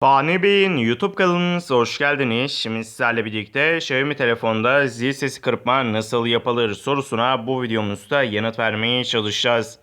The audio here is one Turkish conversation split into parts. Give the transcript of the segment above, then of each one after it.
Fani Bey'in YouTube kanalınıza hoş geldiniz. Şimdi sizlerle birlikte Xiaomi telefonda zil sesi kırpma nasıl yapılır sorusuna bu videomuzda yanıt vermeye çalışacağız.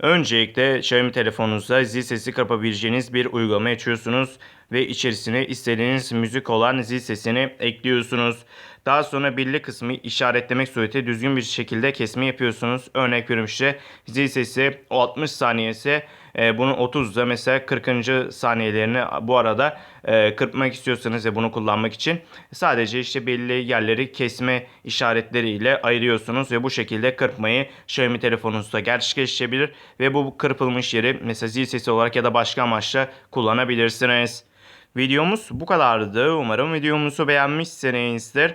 Öncelikle Xiaomi telefonunuzda zil sesi kırpabileceğiniz bir uygulama açıyorsunuz ve içerisine istediğiniz müzik olan zil sesini ekliyorsunuz. Daha sonra belli kısmı işaretlemek suretiyle düzgün bir şekilde kesme yapıyorsunuz. Örnek veriyorum zil sesi o 60 saniyesi e, bunu 30'da mesela 40. saniyelerini bu arada e, kırpmak istiyorsanız ve bunu kullanmak için sadece işte belli yerleri kesme işaretleriyle ayırıyorsunuz ve bu şekilde kırpmayı Xiaomi telefonunuzda gerçekleştirebilir ve bu kırpılmış yeri mesela zil sesi olarak ya da başka amaçla kullanabilirsiniz. Videomuz bu kadardı. Umarım videomuzu beğenmişsinizdir.